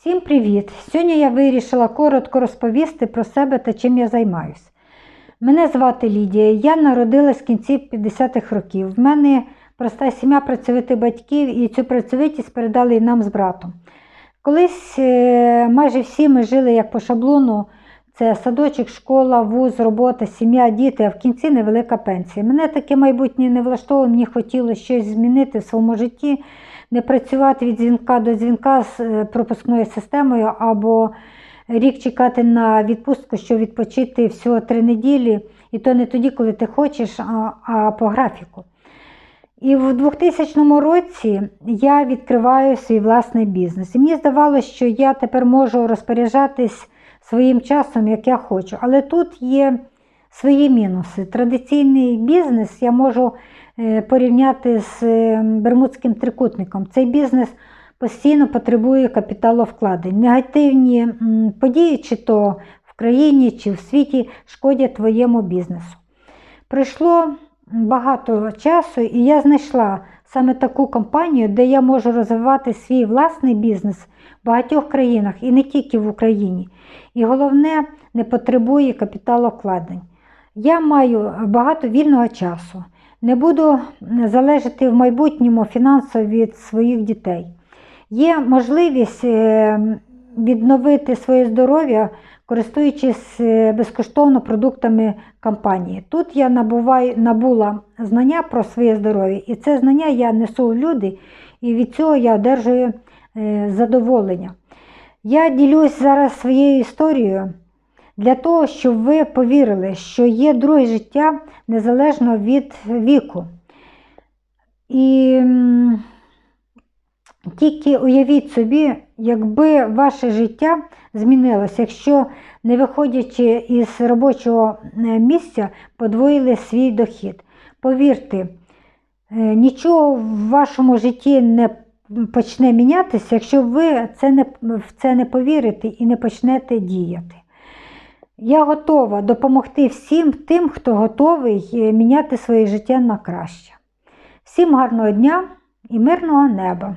Всім привіт! Сьогодні я вирішила коротко розповісти про себе та чим я займаюся. Мене звати Лідія, я народилась в кінці 50-х років. В мене проста сім'я працьовитих батьків, і цю працьовитість передали і нам з братом. Колись е, майже всі ми жили як по шаблону: це садочок, школа, вуз, робота, сім'я, діти, а в кінці невелика пенсія. Мене таке майбутнє не влаштовувало, мені хотілося щось змінити в своєму житті не працювати від дзвінка до дзвінка з е, пропускною системою, або рік чекати на відпустку, щоб відпочити всього три неділі, і то не тоді, коли ти хочеш, а, а по графіку. І в 2000 році я відкриваю свій власний бізнес. І мені здавалося, що я тепер можу розпоряджатись своїм часом, як я хочу. Але тут є свої мінуси. Традиційний бізнес я можу е, порівняти з е, Бермудським трикутником. Цей бізнес постійно потребує капіталовкладень. Негативні події, чи то в країні, чи в світі, шкодять твоєму бізнесу. Пройшло багато часу, і я знайшла саме таку компанію, де я можу розвивати свій власний бізнес в багатьох країнах і не тільки в Україні. І головне, не потребує капіталовкладень. Я маю багато вільного часу. Не буду залежати в майбутньому фінансово від своїх дітей. Є можливість е, відновити своє здоров'я, користуючись е, безкоштовно продуктами компанії. Тут я набуваю, набула знання про своє здоров'я, і це знання я несу в люди, і від цього я одержую е, задоволення. Я ділюсь зараз своєю історією для того, щоб ви повірили, що є друге життя незалежно від віку. І тільки уявіть собі, якби ваше життя змінилося, якщо, не виходячи із робочого е, місця, подвоїли свій дохід. Повірте, е, нічого в вашому житті не почне мінятися, якщо ви це не, в це не повірите і не почнете діяти. Я готова допомогти всім тим, хто готовий е, міняти своє життя на краще. Всім гарного дня і мирного неба!